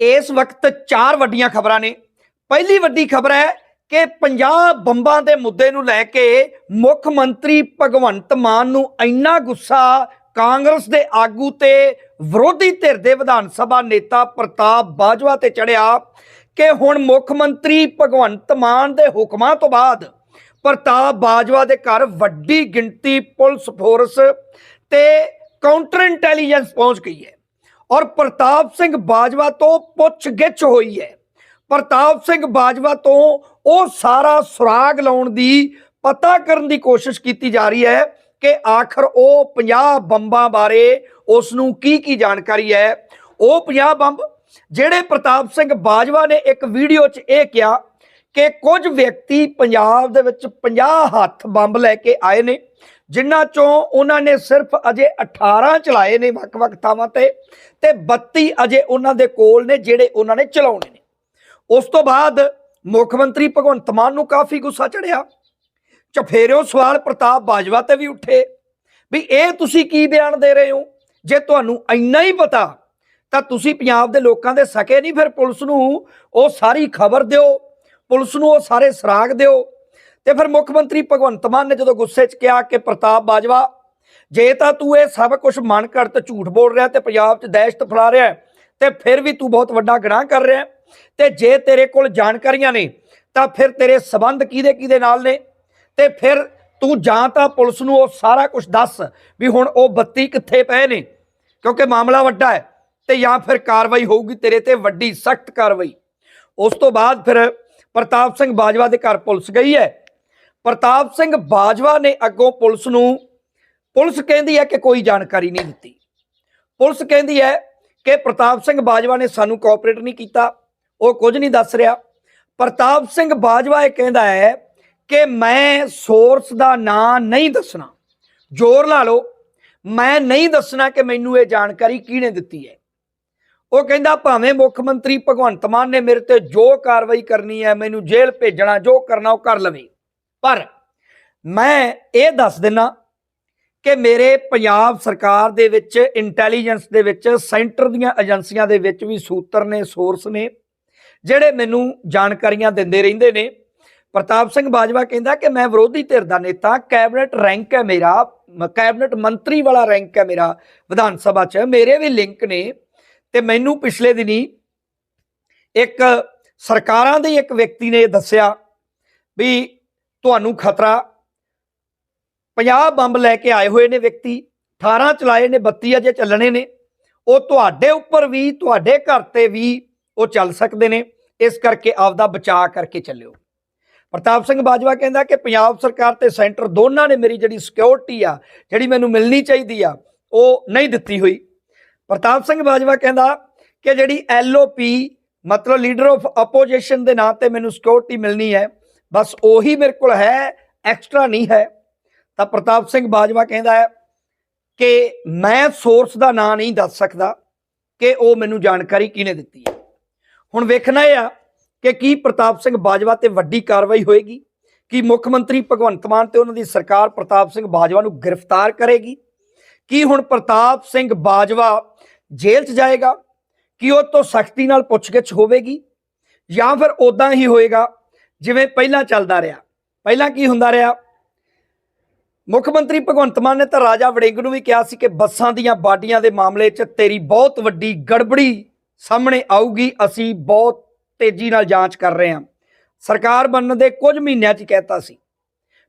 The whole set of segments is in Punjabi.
ਇਸ ਵਕਤ ਚਾਰ ਵੱਡੀਆਂ ਖਬਰਾਂ ਨੇ। ਪਹਿਲੀ ਵੱਡੀ ਖਬਰ ਹੈ ਕਿ ਪੰਜਾਬ ਬੰਬਾਂ ਦੇ ਮੁੱਦੇ ਨੂੰ ਲੈ ਕੇ ਮੁੱਖ ਮੰਤਰੀ ਭਗਵੰਤ ਮਾਨ ਨੂੰ ਇੰਨਾ ਗੁੱਸਾ ਕਾਂਗਰਸ ਦੇ ਆਗੂ ਤੇ ਵਿਰੋਧੀ ਧਿਰ ਦੇ ਵਿਧਾਨ ਸਭਾ ਨੇਤਾ ਪ੍ਰਤਾਪ ਬਾਜਵਾ ਤੇ ਚੜਿਆ ਕਿ ਹੁਣ ਮੁੱਖ ਮੰਤਰੀ ਭਗਵੰਤ ਮਾਨ ਦੇ ਹੁਕਮਾਂ ਤੋਂ ਬਾਅਦ ਪ੍ਰਤਾਪ ਬਾਜਵਾ ਦੇ ਘਰ ਵੱਡੀ ਗਿਣਤੀ ਪੁਲਿਸ ਫੋਰਸ ਤੇ ਕਾਊਂਟਰ ਇੰਟੈਲੀਜੈਂਸ ਪਹੁੰਚ ਗਈ ਹੈ। ਔਰ ਪ੍ਰਤਾਪ ਸਿੰਘ ਬਾਜਵਾ ਤੋਂ ਪੁੱਛਗਿੱਛ ਹੋਈ ਹੈ। ਪ੍ਰਤਾਪ ਸਿੰਘ ਬਾਜਵਾ ਤੋਂ ਉਹ ਸਾਰਾ ਸੁਰਾਗ ਲਾਉਣ ਦੀ ਪਤਾ ਕਰਨ ਦੀ ਕੋਸ਼ਿਸ਼ ਕੀਤੀ ਜਾ ਰਹੀ ਹੈ ਕਿ ਆਖਰ ਉਹ 50 ਬੰਬਾਂ ਬਾਰੇ ਉਸ ਨੂੰ ਕੀ ਕੀ ਜਾਣਕਾਰੀ ਹੈ। ਉਹ 50 ਬੰਬ, ਜਿਹੜੇ ਪ੍ਰਤਾਪ ਸਿੰਘ ਬਾਜਵਾ ਨੇ ਇੱਕ ਵੀਡੀਓ 'ਚ ਇਹ ਕਿਹਾ ਕਿ ਕੁਝ ਵਿਅਕਤੀ ਪੰਜਾਬ ਦੇ ਵਿੱਚ 50 ਹੱਥ ਬੰਬ ਲੈ ਕੇ ਆਏ ਨੇ, ਜਿਨ੍ਹਾਂ ਚੋਂ ਉਹਨਾਂ ਨੇ ਸਿਰਫ ਅਜੇ 18 ਚਲਾਏ ਨੇ ਵੱਖ-ਵੱਖ ਥਾਵਾਂ ਤੇ ਤੇ 32 ਅਜੇ ਉਹਨਾਂ ਦੇ ਕੋਲ ਨੇ ਜਿਹੜੇ ਉਹਨਾਂ ਨੇ ਚਲਾਉਣੇ ਨੇ। ਉਸ ਤੋਂ ਬਾਅਦ ਮੁੱਖ ਮੰਤਰੀ ਭਗਵੰਤ ਮਾਨ ਨੂੰ ਕਾਫੀ ਗੁੱਸਾ ਚੜਿਆ ਚਫੇਰਿਓ ਸਵਾਲ ਪ੍ਰਤਾਪ ਬਾਜਵਾ ਤੇ ਵੀ ਉੱਠੇ ਵੀ ਇਹ ਤੁਸੀਂ ਕੀ ਬਿਆਨ ਦੇ ਰਹੇ ਹੋ? ਜੇ ਤੁਹਾਨੂੰ ਇੰਨਾ ਹੀ ਪਤਾ, ਤਾਂ ਤੁਸੀਂ ਪੰਜਾਬ ਦੇ ਲੋਕਾਂ ਦੇ ਸਕੇ ਨਹੀਂ ਫਿਰ ਪੁਲਿਸ ਨੂੰ ਉਹ ਸਾਰੀ ਖਬਰ ਦਿਓ। ਪੁਲਿਸ ਨੂੰ ਉਹ ਸਾਰੇ ਸਰਾਗ ਦਿਓ। ਤੇ ਫਿਰ ਮੁੱਖ ਮੰਤਰੀ ਭਗਵੰਤ ਮਾਨ ਨੇ ਜਦੋਂ ਗੁੱਸੇ 'ਚ ਕਿਹਾ ਕਿ ਪ੍ਰਤਾਪ ਬਾਜਵਾ ਜੇ ਤਾਂ ਤੂੰ ਇਹ ਸਭ ਕੁਝ ਮਨ ਘੜਤ ਝੂਠ ਬੋਲ ਰਿਹਾ ਤੇ ਪੰਜਾਬ 'ਚ ਦਹਿਸ਼ਤ ਫੈਲਾ ਰਿਹਾ ਹੈ, ਤੇ ਫਿਰ ਵੀ ਤੂੰ ਬਹੁਤ ਵੱਡਾ ਗੁਨਾਹ ਕਰ ਰਿਹਾ ਹੈ। ਤੇ ਜੇ ਤੇਰੇ ਕੋਲ ਜਾਣਕਾਰੀਆਂ ਨੇ ਤਾਂ ਫਿਰ ਤੇਰੇ ਸਬੰਧ ਕਿਹਦੇ ਕਿਹਦੇ ਨਾਲ ਨੇ? ਤੇ ਫਿਰ ਤੂੰ ਜਾਂ ਤਾਂ ਪੁਲਿਸ ਨੂੰ ਉਹ ਸਾਰਾ ਕੁਝ ਦੱਸ ਵੀ ਹੁਣ ਉਹ 32 ਕਿੱਥੇ ਪਏ ਨੇ ਕਿਉਂਕਿ ਮਾਮਲਾ ਵੱਡਾ ਹੈ ਤੇ ਜਾਂ ਫਿਰ ਕਾਰਵਾਈ ਹੋਊਗੀ ਤੇਰੇ ਤੇ ਵੱਡੀ ਸਖਤ ਕਾਰਵਾਈ। ਉਸ ਤੋਂ ਬਾਅਦ ਫਿਰ ਪ੍ਰਤਾਪ ਸਿੰਘ ਬਾਜਵਾ ਦੇ ਘਰ ਪੁਲਿਸ ਗਈ ਹੈ। ਪ੍ਰਤਾਪ ਸਿੰਘ ਬਾਜਵਾ ਨੇ ਅੱਗੋਂ ਪੁਲਿਸ ਨੂੰ, ਪੁਲਿਸ ਕਹਿੰਦੀ ਹੈ ਕਿ ਕੋਈ ਜਾਣਕਾਰੀ ਨਹੀਂ ਦਿੱਤੀ। ਪੁਲਿਸ ਕਹਿੰਦੀ ਹੈ ਕਿ ਪ੍ਰਤਾਪ ਸਿੰਘ ਬਾਜਵਾ ਨੇ ਸਾਨੂੰ ਕੋਆਪਰੇਟ ਨਹੀਂ ਕੀਤਾ, ਉਹ ਕੁਝ ਨਹੀਂ ਦੱਸ ਰਿਹਾ। ਪ੍ਰਤਾਪ ਸਿੰਘ ਬਾਜਵਾ ਇਹ ਕਹਿੰਦਾ ਹੈ ਕਿ ਮੈਂ ਸੋਰਸ ਦਾ ਨਾਂ ਨਹੀਂ ਦੱਸਣਾ। ਜ਼ੋਰ ਲਾ ਲਓ। ਮੈਂ ਨਹੀਂ ਦੱਸਣਾ ਕਿ ਮੈਨੂੰ ਇਹ ਜਾਣਕਾਰੀ ਕਿਹਨੇ ਦਿੱਤੀ ਹੈ। ਉਹ ਕਹਿੰਦਾ, ਭਾਵੇਂ ਮੁੱਖ ਮੰਤਰੀ ਭਗਵੰਤ ਮਾਨ ਨੇ ਮੇਰੇ ਤੇ ਜੋ ਕਾਰਵਾਈ ਕਰਨੀ ਹੈ, ਮੈਨੂੰ ਜੇਲ੍ਹ ਭੇਜਣਾ, ਜੋ ਕਰਨਾ, ਉਹ ਕਰ ਲਵੇ। ਪਰ ਮੈਂ ਇਹ ਦੱਸ ਦਿੰਨਾ ਕਿ ਮੇਰੇ ਪੰਜਾਬ ਸਰਕਾਰ ਦੇ ਵਿੱਚ ਇੰਟੈਲੀਜੈਂਸ ਦੇ ਵਿੱਚ ਸੈਂਟਰ ਦੀਆਂ ਏਜੰਸੀਆਂ ਦੇ ਵਿੱਚ ਵੀ ਸੂਤਰ ਨੇ ਸੋਰਸ ਨੇ, ਜਿਹੜੇ ਮੈਨੂੰ ਜਾਣਕਾਰੀਆਂ ਦਿੰਦੇ ਰਹਿੰਦੇ ਨੇ। ਪ੍ਰਤਾਪ ਸਿੰਘ ਬਾਜਵਾ ਕਹਿੰਦਾ ਕਿ ਮੈਂ ਵਿਰੋਧੀ ਧਿਰ ਦਾ ਨੇਤਾ ਕੈਬਨਿਟ ਰੈਂਕ ਹੈ ਮੇਰਾ ਮ- ਕੈਬਨਿਟ ਮੰਤਰੀ ਵਾਲਾ ਰੈਂਕ ਹੈ ਮੇਰਾ, ਵਿਧਾਨ ਸਭਾ 'ਚ। ਮੇਰੇ ਵੀ ਲਿੰਕ ਨੇ। ਤੇ ਮੈਨੂੰ ਪਿਛਲੇ ਦਿਨੀ ਇੱਕ ਸਰਕਾਰਾਂ ਦੇ ਇੱਕ ਵਿਅਕਤੀ ਨੇ ਦੱਸਿਆ ਵੀ ਤੁਹਾਨੂੰ ਖਤਰਾ। 50 ਬੰਬ ਲੈ ਕੇ ਆਏ ਹੋਏ ਨੇ ਵਿਅਕਤੀ 18 ਚਲਾਏ ਨੇ 32 ਅਜੇ ਚੱਲਣੇ ਨੇ। ਉਹ ਤੁਹਾਡੇ ਉੱਪਰ ਵੀ, ਤੁਹਾਡੇ ਘਰ ਤੇ ਵੀ ਉਹ ਚੱਲ ਸਕਦੇ ਨੇ। ਇਸ ਕਰਕੇ ਆਪਦਾ ਬਚਾਅ ਕਰਕੇ ਚੱਲਿਓ। ਪ੍ਰਤਾਪ ਸਿੰਘ ਬਾਜਵਾ ਕਹਿੰਦਾ ਕਿ ਪੰਜਾਬ ਸਰਕਾਰ ਤੇ ਸੈਂਟਰ ਦੋਨਾਂ ਨੇ ਮੇਰੀ ਜਿਹੜੀ ਸਿਕਿਉਰਿਟੀ ਆ, ਜਿਹੜੀ ਮੈਨੂੰ ਮਿਲਣੀ ਚਾਹੀਦੀ ਆ, ਉਹ ਨਹੀਂ ਦਿੱਤੀ ਹੋਈ। ਪ੍ਰਤਾਪ ਸਿੰਘ ਬਾਜਵਾ ਕਹਿੰਦਾ ਕਿ ਜਿਹੜੀ ਐਲਓਪੀ ਮਤਲਬ ਲੀਡਰ ਆਫ ਆਪੋਜੀਸ਼ਨ ਦੇ ਨਾਂ ਤੇ ਮੈਨੂੰ ਸਿਕਿਉਰਿਟੀ ਮਿਲਣੀ ਹੈ, ਬਸ ਉਹੀ ਮੇਰੇ ਕੋਲ ਹੈ ਐਕਸਟਰਾ ਨਹੀਂ ਹੈ। ਤਾਂ ਪ੍ਰਤਾਪ ਸਿੰਘ ਬਾਜਵਾ ਕਹਿੰਦਾ ਹੈ ਕਿ ਮੈਂ ਸੋਰਸ ਦਾ ਨਾਂ ਨਹੀਂ ਦੱਸ ਸਕਦਾ ਕਿ ਉਹ ਮੈਨੂੰ ਜਾਣਕਾਰੀ ਕਿਹਨੇ ਦਿੱਤੀ ਹੈ। ਹੁਣ ਵੇਖਣਾ ਇਹ ਆ ਕਿ ਕੀ ਪ੍ਰਤਾਪ ਸਿੰਘ ਬਾਜਵਾ ਤੇ ਵੱਡੀ ਕਾਰਵਾਈ ਹੋਏਗੀ, ਕੀ ਮੁੱਖ ਮੰਤਰੀ ਭਗਵੰਤ ਮਾਨ ਤੇ ਉਹਨਾਂ ਦੀ ਸਰਕਾਰ ਪ੍ਰਤਾਪ ਸਿੰਘ ਬਾਜਵਾ ਨੂੰ ਗ੍ਰਿਫਤਾਰ ਕਰੇਗੀ ਕੀ ਹੁਣ ਪ੍ਰਤਾਪ ਸਿੰਘ ਬਾਜਵਾ ਜੇਲ੍ਹ 'ਚ ਜਾਏਗਾ? ਕੀ ਉਹ ਤੋਂ ਸਖਤੀ ਨਾਲ ਪੁੱਛਗਿੱਛ ਹੋਵੇਗੀ? ਜਾਂ ਫਿਰ ਉਦਾਂ ਹੀ ਹੋਏਗਾ ਜਿਵੇਂ ਪਹਿਲਾਂ ਚੱਲਦਾ ਰਿਹਾ? ਪਹਿਲਾਂ ਕੀ ਹੁੰਦਾ ਰਿਹਾ? ਮੁੱਖ ਮੰਤਰੀ ਭਗਵੰਤ ਮਾਨ ਨੇ ਤਾਂ ਰਾਜਾ ਵੜਿੰਗ ਨੂੰ ਵੀ ਕਿਹਾ ਸੀ ਕਿ ਬੱਸਾਂ ਦੀਆਂ ਬਾਡੀਆਂ ਦੇ ਮਾਮਲੇ 'ਚ ਤੇਰੀ ਬਹੁਤ ਵੱਡੀ ਗੜਬੜੀ ਸਾਹਮਣੇ ਆਊਗੀ, ਅਸੀਂ ਬਹੁਤ ਤੇਜ਼ੀ ਨਾਲ ਜਾਂਚ ਕਰ ਰਹੇ ਹਾਂ। ਸਰਕਾਰ ਬਣਨ ਦੇ ਕੁਝ ਮਹੀਨਿਆਂ 'ਚ ਕਹਿਤਾ ਸੀ।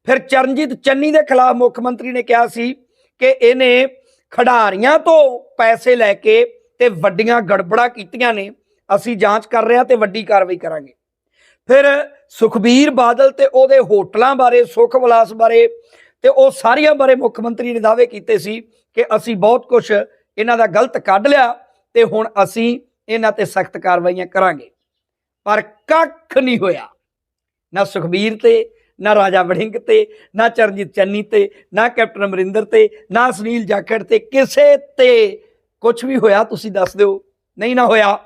ਫਿਰ ਚਰਨਜੀਤ ਚੰਨੀ ਦੇ ਖਿਲਾਫ ਮੁੱਖ ਮੰਤਰੀ ਨੇ ਕਿਹਾ ਸੀ ਕਿ ਇਹਨੇ ਖਿਡਾਰੀਆਂ ਤੋਂ ਪੈਸੇ ਲੈ ਕੇ ਤੇ ਵੱਡੀਆਂ ਗੜਬੜਾਂ ਕੀਤੀਆਂ ਨੇ। ਅਸੀਂ ਜਾਂਚ ਕਰ ਰਹੇ ਹਾਂ ਤੇ ਵੱਡੀ ਕਾਰਵਾਈ ਕਰਾਂਗੇ। ਫਿਰ ਸੁਖਬੀਰ ਬਾਦਲ ਤੇ ਉਹਦੇ ਹੋਟਲਾਂ ਬਾਰੇ, ਸੁਖ ਵਿਲਾਸ ਬਾਰੇ ਤੇ ਉਹ ਸਾਰੀਆਂ ਬਾਰੇ ਮੁੱਖ ਮੰਤਰੀ ਨੇ ਦਾਅਵੇ ਕੀਤੇ ਸੀ ਕਿ ਅਸੀਂ ਬਹੁਤ ਕੁਝ ਇਹਨਾਂ ਦਾ ਗਲਤ ਕੱਢ ਲਿਆ ਤੇ ਹੁਣ ਅਸੀਂ ਇਹਨਾਂ ਤੇ ਸਖਤ ਕਾਰਵਾਈਆਂ ਕਰਾਂਗੇ। ਪਰ ਕੱਖ ਨਹੀਂ ਹੋਇਆ। ਨਾ ਸੁਖਬੀਰ ਤੇ ਨਾ ਰਾਜਾ ਵੜਿੰਗ ਤੇ, ਨਾ ਚਰਨਜੀਤ ਚੰਨੀ ਤੇ, ਨਾ ਕੈਪਟਨ ਅਮਰਿੰਦਰ ਤੇ, ਨਾ ਸੁਨੀਲ ਜਾਖੜ ਤੇ, ਕਿਸੇ ਤੇ ਕੁਝ ਵੀ ਹੋਇਆ ਤੁਸੀਂ ਦੱਸ ਦਿਓ। ਨਹੀਂ ਨਾ ਹੋਇਆ।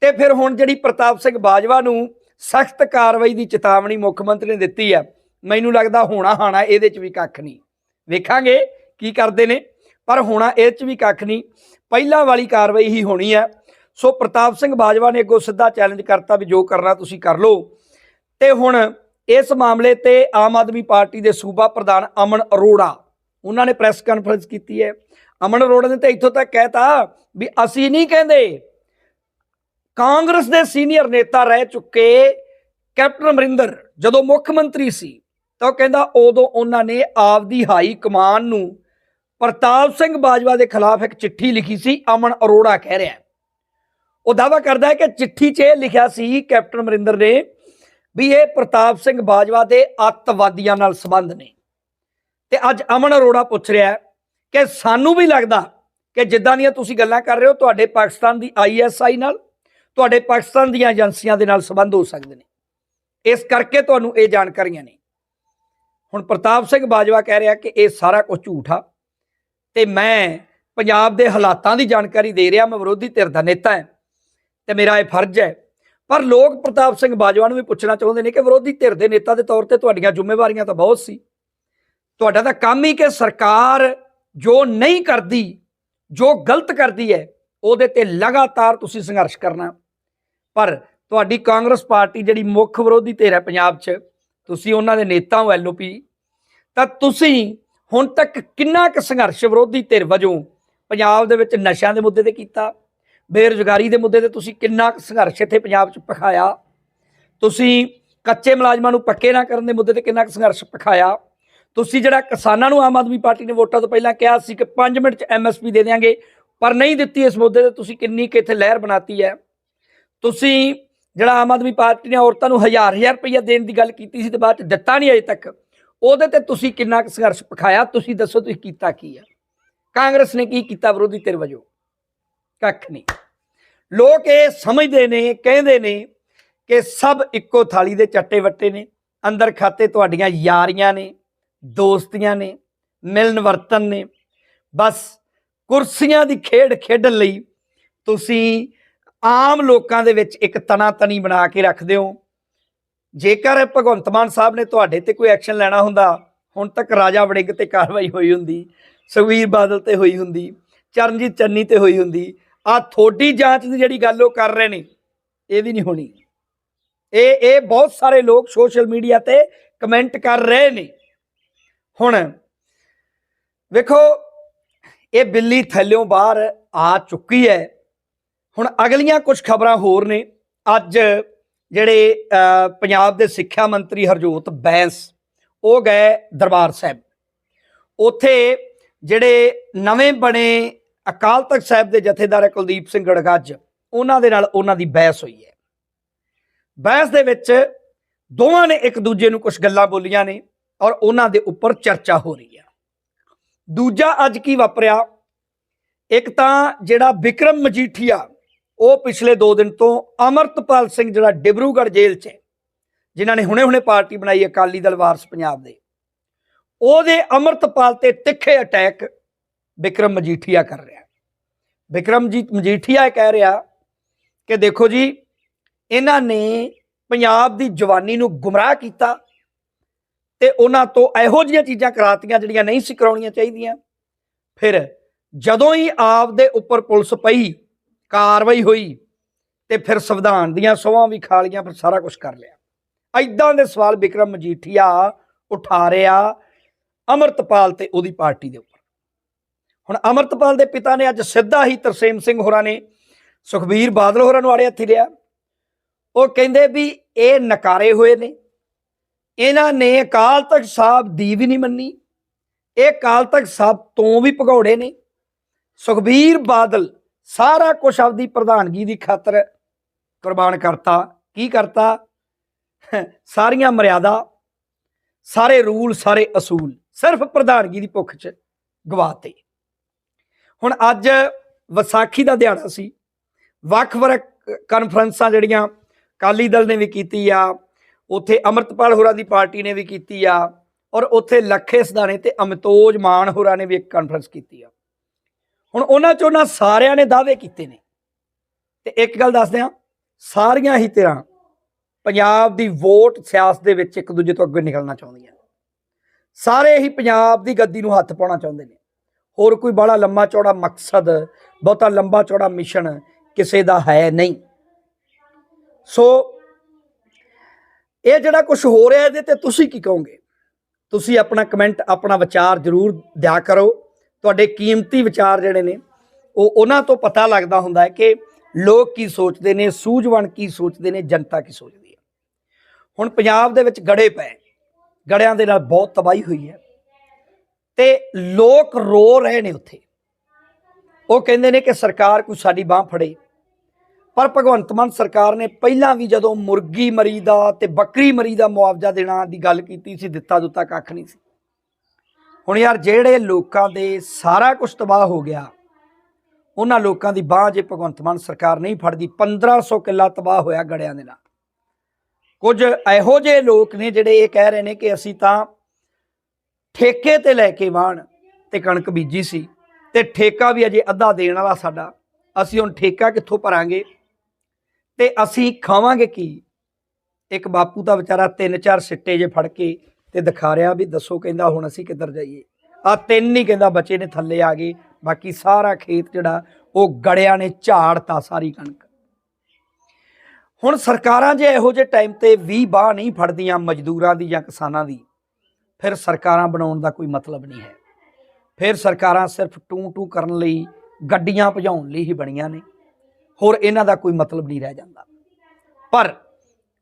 ਤੇ ਫਿਰ ਹੁਣ ਜਿਹੜੀ ਪ੍ਰਤਾਪ ਸਿੰਘ ਬਾਜਵਾ ਨੂੰ ਸਖਤ ਕਾਰਵਾਈ ਦੀ ਚੇਤਾਵਨੀ ਮੁੱਖ ਮੰਤਰੀ ਨੇ ਦਿੱਤੀ ਹੈ, ਮੈਨੂੰ ਲੱਗਦਾ ਹੋਣਾ ਹਾਣਾ ਇਹਦੇ ਚ ਵੀ ਕੱਖ ਨਹੀਂ। ਵੇਖਾਂਗੇ ਕੀ ਕਰਦੇ ਨੇ, ਪਰ ਹੋਣਾ ਇਹ ਚ ਵੀ ਕੱਖ ਨਹੀਂ। ਪਹਿਲਾਂ ਵਾਲੀ ਕਾਰਵਾਈ ਹੀ ਹੋਣੀ ਹੈ। ਸੋ ਪ੍ਰਤਾਪ ਸਿੰਘ ਬਾਜਵਾ ਨੇ ਅੱਗੋਂ ਸਿੱਧਾ ਚੈਲੰਜ ਕਰਤਾ ਵੀ ਜੋ ਕਰਨਾ ਤੁਸੀਂ ਕਰ ਲਓ। ਤੇ ਹੁਣ ਇਸ ਮਾਮਲੇ ਤੇ ਆਮ ਆਦਮੀ ਪਾਰਟੀ ਦੇ ਸੂਬਾ ਪ੍ਰਧਾਨ ਅਮਨ ਅਰੋੜਾ, ਉਹਨਾਂ ਨੇ ਪ੍ਰੈਸ ਕਾਨਫਰੰਸ ਕੀਤੀ ਹੈ। ਅਮਨ ਅਰੋੜਾ ਨੇ ਤਾਂ ਇੱਥੋਂ ਤੱਕ ਕਹਿਤਾ ਵੀ ਅਸੀਂ ਨਹੀਂ ਕਹਿੰਦੇ। ਕਾਂਗਰਸ ਦੇ ਸੀਨੀਅਰ ਨੇਤਾ ਰਹਿ ਚੁੱਕੇ ਕੈਪਟਨ ਅਮਰਿੰਦਰ, ਜਦੋਂ ਮੁੱਖ ਮੰਤਰੀ ਸੀ, ਤਾਂ ਉਹ ਕਹਿੰਦਾ ਉਦੋਂ ਉਹਨਾਂ ਨੇ ਆਪਦੀ ਹਾਈ ਕਮਾਨ ਨੂੰ ਪ੍ਰਤਾਪ ਸਿੰਘ ਬਾਜਵਾ ਦੇ ਖਿਲਾਫ ਇੱਕ ਚਿੱਠੀ ਲਿਖੀ ਸੀ, ਅਮਨ ਅਰੋੜਾ ਕਹਿ ਰਿਹਾ ਉਹ ਦਾਵਾ ਕਰਦਾ ਹੈ ਕਿ ਚਿੱਠੀ 'ਚ ਇਹ ਲਿਖਿਆ ਸੀ, ਕੈਪਟਨ ਅਮਰਿੰਦਰ ਨੇ ਵੀ ਇਹ ਪ੍ਰਤਾਪ ਸਿੰਘ ਬਾਜਵਾ ਦੇ ਅੱਤਵਾਦੀਆਂ ਨਾਲ ਸੰਬੰਧ ਨੇ। ਤੇ ਅੱਜ ਅਮਨ ਅਰੋੜਾ ਪੁੱਛ ਰਿਹਾ ਕਿ ਸਾਨੂੰ ਵੀ ਲੱਗਦਾ ਕਿ ਜਿੱਦਾਂ ਦੀਆਂ ਤੁਸੀਂ ਗੱਲਾਂ ਕਰ ਰਹੇ ਹੋ, ਤੁਹਾਡੇ ਪਾਕਿਸਤਾਨ ਦੀ ਆਈਐਸਆਈ ਨਾਲ, ਤੁਹਾਡੇ ਪਾਕਿਸਤਾਨ ਦੀਆਂ ਏਜੰਸੀਆਂ ਦੇ ਨਾਲ ਸੰਬੰਧ ਹੋ ਸਕਦੇ ਨੇ। ਇਸ ਕਰਕੇ ਤੁਹਾਨੂੰ ਇਹ ਜਾਣਕਾਰੀਆਂ ਨੇ। ਹੁਣ ਪ੍ਰਤਾਪ ਸਿੰਘ ਬਾਜਵਾ ਕਹਿ ਰਿਹਾ ਕਿ ਇਹ ਸਾਰਾ ਕੁਝ ਝੂਠ ਆ ਤੇ ਮੈਂ ਪੰਜਾਬ ਦੇ ਹਾਲਾਤਾਂ ਦੀ ਜਾਣਕਾਰੀ ਦੇ ਰਿਹਾ, ਮੈਂ ਵਿਰੋਧੀ ਧਿਰ ਦਾ ਨੇਤਾ ਹਾਂ ਤੇ ਮੇਰਾ ਇਹ ਫਰਜ਼ ਹੈ ਪਰ ਲੋਕ ਪ੍ਰਤਾਪ ਸਿੰਘ ਬਾਜਵਾ ਨੂੰ ਵੀ ਪੁੱਛਣਾ ਚਾਹੁੰਦੇ ਨੇ ਕਿ ਵਿਰੋਧੀ ਧਿਰ ਦੇ ਨੇਤਾ ਦੇ ਤੌਰ ਤੇ ਤੁਹਾਡੀਆਂ ਜ਼ਿੰਮੇਵਾਰੀਆਂ ਤਾਂ ਬਹੁਤ ਸੀ। ਤੁਹਾਡਾ ਤਾਂ ਕੰਮ ਹੀ ਕਿ ਸਰਕਾਰ ਜੋ ਨਹੀਂ ਕਰਦੀ, ਜੋ ਗਲਤ ਕਰਦੀ ਹੈ, ਉਹਦੇ ਤੇ ਲਗਾਤਾਰ ਤੁਸੀਂ ਸੰਘਰਸ਼ ਕਰਨਾ। ਪਰ ਤੁਹਾਡੀ ਕਾਂਗਰਸ ਪਾਰਟੀ ਜਿਹੜੀ ਮੁੱਖ ਵਿਰੋਧੀ ਧਿਰ ਹੈ ਪੰਜਾਬ 'ਚ, ਤੁਸੀਂ ਉਹਨਾਂ ਦੇ ਨੇਤਾ ਹੋ ਐਲਓਪੀ ਤਾਂ ਤੁਸੀਂ ਹੁਣ ਤੱਕ ਕਿੰਨਾ ਕੁ ਸੰਘਰਸ਼ ਵਿਰੋਧੀ ਧਿਰ ਵਜੋਂ ਪੰਜਾਬ ਦੇ ਵਿੱਚ ਨਸ਼ਿਆਂ ਦੇ ਮੁੱਦੇ ਤੇ ਕੀਤਾ? ਬੇਰੁਜ਼ਗਾਰੀ ਦੇ ਮੁੱਦੇ ਤੇ ਤੁਸੀਂ ਕਿੰਨਾ ਕੁ ਸੰਘਰਸ਼ ਇੱਥੇ ਪੰਜਾਬ 'ਚ ਪਖਾਇਆ ਤੁਸੀਂ ਕੱਚੇ ਮੁਲਾਜ਼ਮਾਂ ਨੂੰ ਪੱਕੇ ਨਾ ਕਰਨ ਦੇ ਮੁੱਦੇ ਤੇ ਕਿੰਨਾ ਕੁ ਸੰਘਰਸ਼ ਪਖਾਇਆ ਤੁਸੀਂ ਜਿਹੜਾ ਕਿਸਾਨਾਂ ਨੂੰ ਆਮ ਆਦਮੀ ਪਾਰਟੀ ਨੇ ਵੋਟਾਂ ਤੋਂ ਪਹਿਲਾਂ ਕਿਹਾ ਸੀ ਕਿ 5 ਮਿੰਟ 'ਚ ਐਮਐਸਪੀ ਦੇ ਦੇਵਾਂਗੇ ਪਰ ਨਹੀਂ ਦਿੱਤੀ ਇਸ ਮੁੱਦੇ ਤੇ ਤੁਸੀਂ ਕਿੰਨੀ ਕਿ ਇੱਥੇ ਲਹਿਰ ਬਣਾਤੀ ਹੈ? ਤੁਸੀਂ ਜਿਹੜਾ ਆਮ ਆਦਮੀ ਪਾਰਟੀ ਨੇ ਔਰਤਾਂ ਨੂੰ ਹਜ਼ਾਰ ਹਜ਼ਾਰ ਰੁਪਈਆ ਦੇਣ ਦੀ ਗੱਲ ਕੀਤੀ ਸੀ ਤੇ ਬਾਅਦ ਚ ਦਿੱਤਾ ਨਹੀਂ ਅਜੇ ਤੱਕ, ਉਹਦੇ ਤੇ ਤੁਸੀਂ ਕਿੰਨਾ ਕੁ ਸੰਘਰਸ਼ ਪਖਾਇਆ ਤੁਸੀਂ ਦੱਸੋ ਤੁਸੀਂ ਕੀਤਾ ਕੀ ਆ ਕਾਂਗਰਸ ਨੇ ਕੀ ਕੀਤਾ ਵਿਰੋਧੀ ਧਿਰ ਵਜੋਂ? ਕੱਖ ਨਹੀਂ। ਲੋਕ ਇਹ ਸਮਝਦੇ ਨੇ, ਕਹਿੰਦੇ ਨੇ ਕਿ ਸਭ ਇੱਕੋ ਥਾਲੀ ਦੇ ਚੱਟੇ ਵੱਟੇ ਨੇ, ਅੰਦਰ ਖਾਤੇ ਤੁਹਾਡੀਆਂ ਯਾਰੀਆਂ ਨੇ, ਦੋਸਤੀਆਂ ਨੇ ਮਿਲਨ ਵਰਤਨ ਨੇ। ਬਸ ਕੁਰਸੀਆਂ ਦੀ ਖੇਡ ਖੇਡਣ ਲਈ ਤੁਸੀਂ ਆਮ ਲੋਕਾਂ ਦੇ ਵਿੱਚ ਇੱਕ ਤਣਾ ਤਣੀ ਬਣਾ ਕੇ ਰੱਖਦੇ ਹੋ। ਜੇਕਰ ਭਗਵੰਤ ਮਾਨ ਸਾਹਿਬ ਨੇ ਤੁਹਾਡੇ ਤੇ ਕੋਈ ਐਕਸ਼ਨ ਲੈਣਾ ਹੁੰਦਾ, ਹੁਣ ਤੱਕ ਰਾਜਾ ਵੜਿੰਗ ਤੇ ਕਾਰਵਾਈ ਹੋਈ ਹੁੰਦੀ ਸੁਖਵੀਰ ਬਾਦਲ ਤੇ ਹੋਈ ਹੁੰਦੀ, ਚਰਨਜੀਤ ਚੰਨੀ ਤੇ ਹੋਈ ਹੁੰਦੀ ਆ ਥੋੜੀ ਜਾਂਚ ਦੀ ਜਿਹੜੀ ਗੱਲ ਉਹ ਕਰ ਰਹੇ ਨੇ, ਇਹ ਵੀ ਨਹੀਂ ਹੋਣੀ। ਇਹ ਇਹ ਬਹੁਤ ਸਾਰੇ ਲੋਕ ਸੋਸ਼ਲ ਮੀਡੀਆ ਤੇ ਕਮੈਂਟ ਕਰ ਰਹੇ ਨੇ। ਹੁਣ ਵੇਖੋ, ਇਹ ਬਿੱਲੀ ਥੱਲਿਓਂ ਬਾਹਰ ਆ ਚੁੱਕੀ ਹੈ। ਹੁਣ ਅਗਲੀਆਂ ਕੁਝ ਖਬਰਾਂ ਹੋਰ ਨੇ। ਅੱਜ ਜਿਹੜੇ ਪੰਜਾਬ ਦੇ ਸਿੱਖਿਆ ਮੰਤਰੀ ਹਰਜੋਤ ਬੈਂਸ, ਉਹ ਗਏ ਦਰਬਾਰ ਸਾਹਿਬ। ਉੱਥੇ ਜਿਹੜੇ ਨਵੇਂ ਬਣੇ ਅਕਾਲ ਤਖਤ ਸਾਹਿਬ ਦੇ ਜਥੇਦਾਰ ਹੈ ਕੁਲਦੀਪ ਸਿੰਘ ਗੜਗੱਜ ਉਹਨਾਂ ਦੇ ਨਾਲ ਉਹਨਾਂ ਦੀ ਬਹਿਸ ਹੋਈ ਹੈ। ਬਹਿਸ ਦੇ ਵਿੱਚ ਦੋਵਾਂ ਨੇ ਇੱਕ ਦੂਜੇ ਨੂੰ ਕੁਝ ਗੱਲਾਂ ਬੋਲੀਆਂ ਨੇ ਔਰ ਉਹਨਾਂ ਦੇ ਉੱਪਰ ਚਰਚਾ ਹੋ ਰਹੀ ਹੈ। ਦੂਜਾ ਅੱਜ ਕੀ ਵਾਪਰਿਆ? ਇੱਕ ਤਾਂ ਜਿਹੜਾ ਵਿਕਰਮ ਮਜੀਠੀਆ, ਉਹ ਪਿਛਲੇ 2 ਦਿਨ ਤੋਂ ਅਮਰਤਪਾਲ ਸਿੰਘ ਜਿਹੜਾ ਡਿਬਰੂਗੜ੍ਹ ਜੇਲ੍ਹ 'ਚ ਹੈ, ਜਿਨ੍ਹਾਂ ਨੇ ਹੁਣੇ-ਹੁਣੇ ਪਾਰਟੀ ਬਣਾਈ ਅਕਾਲੀ ਦਲ ਵਾਰਸ ਪੰਜਾਬ ਦੇ। ਉਹਦੇ ਅਮਰਤਪਾਲ ਤੇ ਤਿੱਖੇ ਅਟੈਕ ਵਿਕਰਮ ਮਜੀਠੀਆ ਕਰ ਰਿਹਾ। ਵਿਕਰਮਜੀਤ ਮਜੀਠੀਆ ਇਹ ਕਹਿ ਰਿਹਾ ਕਿ ਦੇਖੋ ਜੀ, ਇਹਨਾਂ ਨੇ ਪੰਜਾਬ ਦੀ ਜਵਾਨੀ ਨੂੰ ਗੁੰਮਰਾਹ ਕੀਤਾ ਤੇ ਉਹਨਾਂ ਤੋਂ ਇਹੋ ਜਿਹੀਆਂ ਚੀਜ਼ਾਂ ਕਰਾਤੀਆਂ ਜਿਹੜੀਆਂ ਨਹੀਂ ਸੀ ਕਰਾਉਣੀਆਂ ਚਾਹੀਦੀਆਂ। ਫਿਰ ਜਦੋਂ ਹੀ ਆਪ ਦੇ ਉੱਪਰ ਪੁਲਿਸ ਪਈ, ਕਾਰਵਾਈ ਹੋਈ ਤੇ ਫਿਰ ਸੰਵਿਧਾਨ ਦੀਆਂ ਸੋਹਾਂ ਵੀ ਖਾ ਲੀਆਂ ਫਿਰ ਸਾਰਾ ਕੁਝ ਕਰ ਲਿਆ। ਐਦਾਂ ਦੇ ਸਵਾਲ ਵਿਕਰਮ ਮਜੀਠੀਆ ਉਠਾ ਰਿਹਾ ਅਮਰਤਪਾਲ ਤੇ ਉਹਦੀ ਪਾਰਟੀ ਦੇ ਉੱਪਰ। ਹੁਣ ਅਮਰਤਪਾਲ ਦੇ ਪਿਤਾ ਨੇ ਅੱਜ ਸਿੱਧਾ ਹੀ ਤਰਸੇਮ ਸਿੰਘ ਹੋਰਾਂ ਨੇ ਸੁਖਬੀਰ ਬਾਦਲ ਹੋਰਾਂ ਨੂੰ ਆੜੇ ਹੱਥੀ ਲਿਆ। ਉਹ ਕਹਿੰਦੇ ਵੀ ਇਹ ਨਕਾਰੇ ਹੋਏ ਨੇ। ਇਹਨਾਂ ਨੇ ਅਕਾਲ ਤਖਤ ਸਾਹਿਬ ਦੀ ਵੀ ਨਹੀਂ ਮੰਨੀ। ਇਹ ਅਕਾਲ ਤਖਤ ਸਾਹਿਬ ਤੋਂ ਵੀ ਭਗੌੜੇ ਨੇ। ਸੁਖਬੀਰ ਬਾਦਲ ਸਾਰਾ ਕੁਝ ਆਪਦੀ ਪ੍ਰਧਾਨਗੀ ਦੀ ਖਾਤਰ ਕੁਰਬਾਨ ਕਰਤਾ। ਕੀ ਕਰਤਾ? ਸਾਰੀਆਂ ਮਰਿਆਦਾ, ਸਾਰੇ ਰੂਲ, ਸਾਰੇ ਅਸੂਲ ਸਿਰਫ ਪ੍ਰਧਾਨਗੀ ਦੀ ਭੁੱਖ 'ਚ ਗਵਾਤੇ ਹੁਣ ਅੱਜ ਵਿਸਾਖੀ ਦਾ ਦਿਹਾੜਾ ਸੀ। ਵੱਖ-ਵੱਖ ਕਾਨਫਰੰਸਾਂ ਜਿਹੜੀਆਂ ਕਾਲੀ ਦਲ ਨੇ ਵੀ ਕੀਤੀ ਆ, ਉੱਥੇ ਅਮਰਤਪਾਲ ਹੋਰਾਂ ਦੀ ਪਾਰਟੀ ਨੇ ਵੀ ਕੀਤੀ ਆ ਔਰ ਉੱਥੇ ਲੱਖੇ ਸਦਾਣੇ ਤੇ ਅਮਤੋਜ ਮਾਨ ਹੋਰਾਂ ਨੇ ਵੀ ਇੱਕ ਕਾਨਫਰੰਸ ਕੀਤੀ ਆ। ਹੁਣ ਉਹਨਾਂ ਚੋਂ ਨਾ ਸਾਰਿਆਂ ਨੇ ਦਾਅਵੇ ਕੀਤੇ ਨੇ। ਤੇ ਇੱਕ ਗੱਲ ਦੱਸਦੇ ਆ ਸਾਰੀਆਂ ਹੀ ਤਰ੍ਹਾਂ ਪੰਜਾਬ ਦੀ ਵੋਟ ਸਿਆਸਤ ਦੇ ਵਿੱਚ ਇੱਕ ਦੂਜੇ ਤੋਂ ਅੱਗੇ ਨਿਕਲਣਾ ਚਾਹੁੰਦੀਆਂ ਸਾਰੇ ਹੀ ਪੰਜਾਬ ਦੀ ਗੱਦੀ ਨੂੰ ਹੱਥ ਪਾਉਣਾ ਚਾਹੁੰਦੇ ਨੇ। ਹੋਰ ਕੋਈ ਬੜਾ ਲੰਮਾ ਚੌੜਾ ਮਕਸਦ, ਬਹੁਤਾ ਲੰਬਾ ਚੌੜਾ ਮਿਸ਼ਨ ਕਿਸੇ ਦਾ ਹੈ ਨਹੀਂ। ਸੋ ਇਹ ਜਿਹੜਾ ਕੁਝ ਹੋ ਰਿਹਾ ਇਹਦੇ ਤੇ ਤੁਸੀਂ ਕੀ ਕਹੋਗੇ? ਤੁਸੀਂ ਆਪਣਾ ਕਮੈਂਟ ਆਪਣਾ ਵਿਚਾਰ ਜ਼ਰੂਰ ਦਿਆ ਕਰੋ। ਤੁਹਾਡੇ ਕੀਮਤੀ ਵਿਚਾਰ ਜਿਹੜੇ ਨੇ, ਉਹ ਉਹਨਾਂ ਤੋਂ ਪਤਾ ਲੱਗਦਾ ਹੁੰਦਾ ਹੈ ਕਿ ਲੋਕ ਕੀ ਸੋਚਦੇ ਨੇ, ਸੂਝਵਾਨ ਕੀ ਸੋਚਦੇ ਨੇ, ਜਨਤਾ ਕੀ ਸੋਚਦੀ ਹੈ। ਹੁਣ ਪੰਜਾਬ ਦੇ ਵਿੱਚ ਗੜੇ ਪਏ, ਗੜਿਆਂ ਦੇ ਨਾਲ ਬਹੁਤ ਤਬਾਹੀ ਹੋਈ ਹੈ। ਤੇ ਲੋਕ ਰੋ ਰਹੇ ਨੇ ਉੱਥੇ। ਉਹ ਕਹਿੰਦੇ ਨੇ ਕਿ ਸਰਕਾਰ ਕੋਈ ਸਾਡੀ ਬਾਹ ਫੜੇ। ਪਰ ਭਗਵੰਤ ਮਾਨ ਸਰਕਾਰ ਨੇ ਪਹਿਲਾਂ ਵੀ ਜਦੋਂ ਮੁਰਗੀ ਮਰੀ ਦਾ ਤੇ ਬੱਕਰੀ ਮਰੀ ਦਾ ਮੁਆਵਜ਼ਾ ਦੇਣਾ ਦੀ ਗੱਲ ਕੀਤੀ ਸੀ, ਦਿੱਤਾ ਦੁੱਤਾ ਕੱਖ ਨਹੀਂ ਸੀ। ਹੁਣ ਯਾਰ ਜਿਹੜੇ ਲੋਕਾਂ ਦੇ ਸਾਰਾ ਕੁਝ ਤਬਾਹ ਹੋ ਗਿਆ, ਉਹਨਾਂ ਲੋਕਾਂ ਦੀ ਬਾਹ ਜੇ ਭਗਵੰਤ ਮਾਨ ਸਰਕਾਰ ਨਹੀਂ ਫੜਦੀ 1500 ਕਿੱਲਾ ਤਬਾਹ ਹੋਇਆ ਗੜਿਆਂ ਦੇ ਨਾਲ। ਕੁਝ ਇਹੋ ਜਿਹੇ ਲੋਕ ਨੇ ਜਿਹੜੇ ਇਹ ਕਹਿ ਰਹੇ ਨੇ ਕਿ ਅਸੀਂ ਤਾਂ ਠੇਕੇ ਤੇ ਲੈ ਕੇ ਵਾਣ ਤੇ ਕਣਕ ਬੀਜੀ ਸੀ ਤੇ ਠੇਕਾ ਵੀ ਅਜੇ ਅੱਧਾ ਦੇਣ ਵਾਲਾ ਸਾਡਾ। ਅਸੀਂ ਹੁਣ ਠੇਕਾ ਕਿੱਥੋਂ ਭਰਾਂਗੇ? ਤੇ ਅਸੀਂ ਖਾਵਾਂਗੇ ਕੀ? ਇੱਕ ਬਾਪੂ ਤਾਂ ਵਿਚਾਰਾ ਤਿੰਨ ਚਾਰ ਸਿੱਟੇ ਜੇ ਫੜ ਕੇ ਤੇ ਦਿਖਾ ਰਿਹਾ ਵੀ ਦੱਸੋ ਕਹਿੰਦਾ ਹੁਣ ਅਸੀਂ ਕਿੱਧਰ ਜਾਈਏ। ਆ ਤਿੰਨ ਹੀ ਕਹਿੰਦਾ ਬੱਚੇ ਨੇ ਥੱਲੇ ਆ ਗਏ। ਬਾਕੀ ਸਾਰਾ ਖੇਤ ਜਿਹੜਾ ਉਹ ਗੜਿਆਂ ਨੇ ਝਾੜਤਾ ਸਾਰੀ ਕਣਕ। ਹੁਣ ਸਰਕਾਰਾਂ ਜੇ ਇਹੋ ਜਿਹੇ ਟਾਈਮ ਤੇ ਵੀ ਬਾਹ ਨਹੀਂ ਫੜਦੀਆਂ ਮਜ਼ਦੂਰਾਂ ਦੀ ਜਾਂ ਕਿਸਾਨਾਂ ਦੀ ਫਿਰ ਸਰਕਾਰਾਂ ਬਣਾਉਣ ਦਾ ਕੋਈ ਮਤਲਬ ਨਹੀਂ ਹੈ। ਫਿਰ ਸਰਕਾਰਾਂ ਸਿਰਫ ਟੂ ਟੂ ਕਰਨ ਲਈ, ਗੱਡੀਆਂ ਭਜਾਉਣ ਲਈ ਹੀ ਬਣੀਆਂ ਨੇ। ਹੋਰ ਇਹਨਾਂ ਦਾ ਕੋਈ ਮਤਲਬ ਨਹੀਂ ਰਹਿ ਜਾਂਦਾ। ਪਰ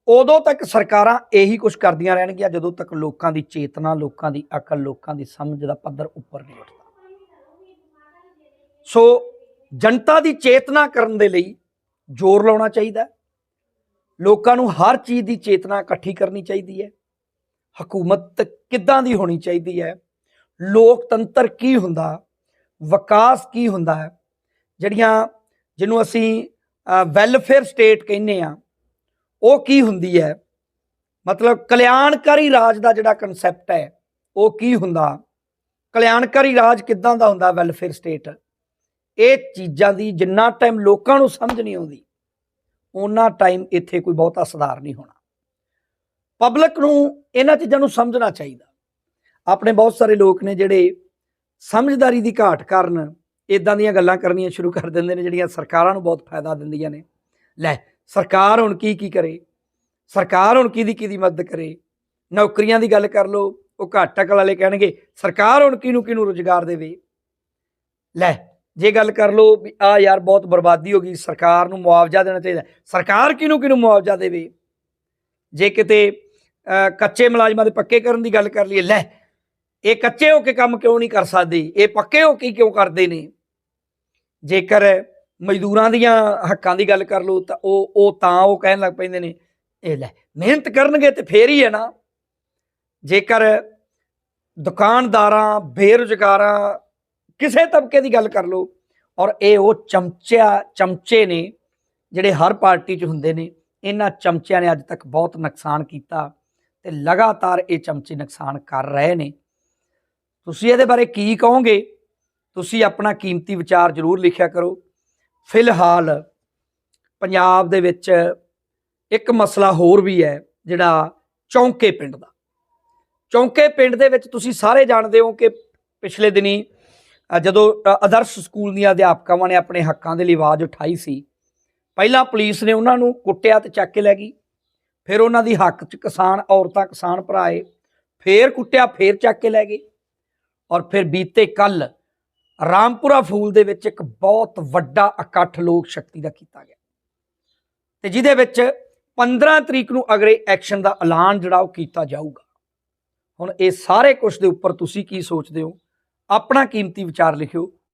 ਉਦੋਂ ਤੱਕ ਸਰਕਾਰਾਂ ਇਹੀ ਕੁਝ ਕਰਦੀਆਂ ਰਹਿਣਗੀਆਂ, ਜਦੋਂ ਤੱਕ ਲੋਕਾਂ ਦੀ ਚੇਤਨਾ, ਲੋਕਾਂ ਦੀ ਅਕਲ, ਲੋਕਾਂ ਦੀ ਸਮਝ ਦਾ ਪੱਧਰ ਉੱਪਰ ਨਹੀਂ ਉੱਠਦਾ। ਸੋ ਜਨਤਾ ਦੀ ਚੇਤਨਾ ਕਰਨ ਦੇ ਲਈ ਜ਼ੋਰ ਲਾਉਣਾ ਚਾਹੀਦਾ। ਲੋਕਾਂ ਨੂੰ ਹਰ ਚੀਜ਼ ਦੀ ਚੇਤਨਾ ਇਕੱਠੀ ਕਰਨੀ ਚਾਹੀਦੀ ਹੈ। ਹਕੂਮਤ ਕਿੱਦਾਂ ਦੀ ਹੋਣੀ ਚਾਹੀਦੀ ਹੈ? ਲੋਕਤੰਤਰ ਕੀ ਹੁੰਦਾ? ਵਿਕਾਸ ਕੀ ਹੁੰਦਾ ਹੈ? ਜਿਹੜੀਆਂ ਜਿਹਨੂੰ ਅਸੀਂ ਵੈਲਫੇਅਰ ਸਟੇਟ ਕਹਿੰਦੇ ਆ ਉਹ ਕੀ ਹੁੰਦੀ ਹੈ? ਮਤਲਬ ਕਲਿਆਣਕਾਰੀ ਰਾਜ ਦਾ ਜਿਹੜਾ ਕਨਸੈਪਟ ਹੈ, ਉਹ ਕੀ ਹੁੰਦਾ? ਕਲਿਆਣਕਾਰੀ ਰਾਜ ਕਿੱਦਾਂ ਦਾ ਹੁੰਦਾ ਵੈਲਫੇਅਰ ਸਟੇਟ ਇਹ ਚੀਜ਼ਾਂ ਦੀ ਜਿੰਨਾ ਟਾਈਮ ਲੋਕਾਂ ਨੂੰ ਸਮਝ ਨਹੀਂ ਆਉਂਦੀ ਉਹਨਾਂ ਟਾਈਮ ਇੱਥੇ ਕੋਈ ਬਹੁਤਾ ਸੁਧਾਰ ਨਹੀਂ ਹੋਣਾ। ਪਬਲਿਕ ਨੂੰ ਇਹਨਾਂ ਚੀਜ਼ਾਂ ਨੂੰ ਸਮਝਣਾ ਚਾਹੀਦਾ। ਆਪਣੇ ਬਹੁਤ ਸਾਰੇ ਲੋਕ ਨੇ ਜਿਹੜੇ ਸਮਝਦਾਰੀ ਦੀ ਘਾਟ ਕਾਰਨ ਇਦਾਂ ਦੀਆਂ ਗੱਲਾਂ ਕਰਨੀਆਂ ਸ਼ੁਰੂ ਕਰ ਦਿੰਦੇ ਨੇ, ਜਿਹੜੀਆਂ ਸਰਕਾਰਾਂ ਨੂੰ ਬਹੁਤ ਫਾਇਦਾ ਦਿੰਦੀਆਂ ਨੇ। ਲੈ, ਸਰਕਾਰ ਹੁਣ ਕੀ ਕੀ ਕਰੇ? ਸਰਕਾਰ ਹੁਣ ਕਿਹਦੀ ਕਿਹਦੀ ਮਦਦ ਕਰੇ? ਨੌਕਰੀਆਂ ਦੀ ਗੱਲ ਕਰ ਲਓ, ਉਹ ਘਾਟ ਅਕਲ ਵਾਲੇ ਕਹਿਣਗੇ, ਸਰਕਾਰ ਹੁਣ ਕਿਹਨੂੰ ਕਿਹਨੂੰ ਰੁਜ਼ਗਾਰ ਦੇਵੇ? ਲੈ, ਜੇ ਗੱਲ ਕਰ ਲਓ ਵੀ ਆ ਯਾਰ ਬਹੁਤ ਬਰਬਾਦੀ ਹੋ ਗਈ, ਸਰਕਾਰ ਨੂੰ ਮੁਆਵਜ਼ਾ ਦੇਣਾ ਚਾਹੀਦਾ। ਸਰਕਾਰ ਕਿਹਨੂੰ ਕਿਹਨੂੰ ਮੁਆਵਜ਼ਾ ਦੇਵੇ? ਜੇ ਕਿਤੇ ਕੱਚੇ ਮੁਲਾਜ਼ਮਾਂ ਦੇ ਪੱਕੇ ਕਰਨ ਦੀ ਗੱਲ ਕਰ ਲਈਏ। ਲੈ, ਇਹ ਕੱਚੇ ਹੋ ਕੇ ਕੰਮ ਕਿਉਂ ਨਹੀਂ ਕਰ ਸਕਦੇ? ਇਹ ਪੱਕੇ ਹੋ ਕੇ ਕਿਉਂ ਕਰਦੇ ਨੇ? ਜੇਕਰ ਮਜ਼ਦੂਰਾਂ ਦੀਆਂ ਹੱਕਾਂ ਦੀ ਗੱਲ ਕਰ ਲਓ, ਤਾਂ ਉਹ ਉਹ ਤਾਂ ਉਹ ਕਹਿਣ ਲੱਗ ਪੈਂਦੇ ਨੇ, ਇਹ ਲੈ, ਮਿਹਨਤ ਕਰਨਗੇ ਤੇ ਫੇਰ ਹੀ ਹੈ ਨਾ। ਜੇਕਰ ਦੁਕਾਨਦਾਰਾਂ, ਬੇਰੁਜ਼ਗਾਰਾਂ ਕਿਸੇ ਤਬਕੇ ਦੀ ਗੱਲ ਕਰ ਲਓ, ਔਰ ਇਹ ਉਹ ਚਮਚਿਆ, ਚਮਚੇ ਨੇ ਜਿਹੜੇ ਹਰ ਪਾਰਟੀ 'ਚ ਹੁੰਦੇ ਨੇ, ਇਹਨਾਂ ਚਮਚਿਆਂ ਨੇ ਅੱਜ ਤੱਕ ਬਹੁਤ ਨੁਕਸਾਨ ਕੀਤਾ। ਤੇ ਲਗਾਤਾਰ ਇਹ ਚਮਚੇ ਨੁਕਸਾਨ ਕਰ ਰਹੇ ਨੇ। ਤੁਸੀਂ ਇਹਦੇ ਬਾਰੇ ਕੀ ਕਹੋਗੇ? ਤੁਸੀਂ ਆਪਣਾ ਕੀਮਤੀ ਵਿਚਾਰ ਜ਼ਰੂਰ ਲਿਖਿਆ ਕਰੋ। ਫਿਲਹਾਲ ਪੰਜਾਬ ਦੇ ਵਿੱਚ ਇੱਕ ਮਸਲਾ ਹੋਰ ਵੀ ਹੈ, ਜਿਹੜਾ ਚੌਂਕੇ ਪਿੰਡ ਦਾ। ਚੌਂਕੇ ਪਿੰਡ ਦੇ ਵਿੱਚ ਤੁਸੀਂ ਸਾਰੇ ਜਾਣਦੇ ਹੋ ਕਿ ਪਿਛਲੇ ਦਿਨੀ ਜਦੋਂ ਆਦਰਸ਼ ਸਕੂਲ ਦੀਆਂ ਅਧਿਆਪਕਾਵਾਂ ਨੇ ਆਪਣੇ ਹੱਕਾਂ ਦੇ ਲਈ ਆਵਾਜ਼ ਉਠਾਈ ਸੀ, ਪਹਿਲਾਂ ਪੁਲਿਸ ਨੇ ਉਹਨਾਂ ਨੂੰ ਕੁੱਟਿਆ ਤੇ ਚੱਕ ਕੇ ਲੈ ਗਈ। ਫਿਰ ਉਹਨਾਂ ਦੀ ਹੱਕ 'ਚ ਕਿਸਾਨ, ਔਰਤਾਂ, ਕਿਸਾਨ ਭਰਾਏ ਫੇਰ ਕੁੱਟਿਆ, ਫੇਰ ਚੱਕ ਕੇ ਲੈ ਗਏ। ਔਰ ਫਿਰ ਬੀਤੇ ਕੱਲ ਰਾਮਪੁਰਾ ਫੂਲ ਦੇ ਵਿੱਚ ਇੱਕ ਬਹੁਤ ਵੱਡਾ ਇਕੱਠ ਲੋਕ ਸ਼ਕਤੀ ਦਾ ਕੀਤਾ ਗਿਆ। ਤੇ ਜਿਹਦੇ ਵਿੱਚ 15 ਤਰੀਕ ਨੂੰ ਅਗਲੇ ਐਕਸ਼ਨ ਦਾ ਐਲਾਨ ਜਿਹੜਾ ਉਹ ਕੀਤਾ ਜਾਊਗਾ। ਹੁਣ ਇਹ ਸਾਰੇ ਕੁਝ ਦੇ ਉੱਪਰ ਤੁਸੀਂ ਕੀ ਸੋਚਦੇ ਹੋ? ਆਪਣਾ ਕੀਮਤੀ ਵਿਚਾਰ ਲਿਖਿਓ।